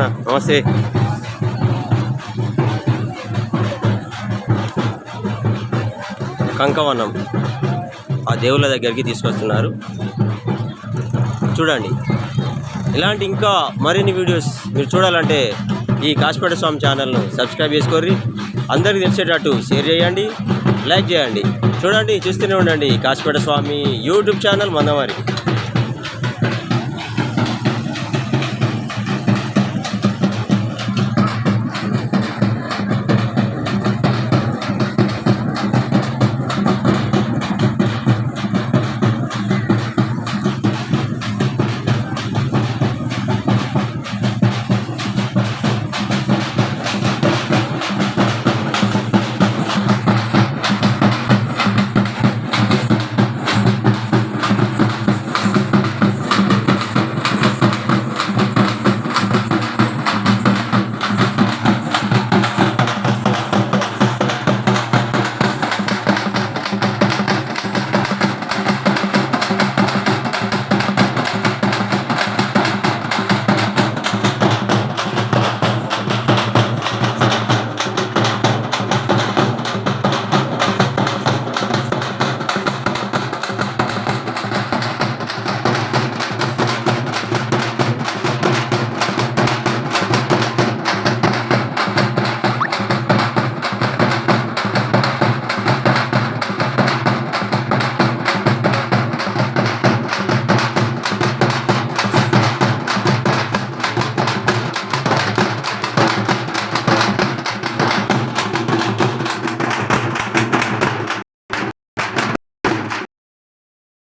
నమస్తే. కంకవనం ఆ దేవుళ్ళ దగ్గరికి తీసుకొస్తున్నారు. చూడండి ఇలాంటి ఇంకా మరిన్ని వీడియోస్ మీరు చూడాలంటే ఈ కాశపేట స్వామి ఛానల్ను సబ్స్క్రైబ్ చేసుకోర్రి. అందరికీ తెలిసేటట్టు షేర్ చేయండి లైక్ చేయండి. చూడండి చూస్తూనే ఉండండి కాశపేట స్వామి యూట్యూబ్ ఛానల్ మందమారి.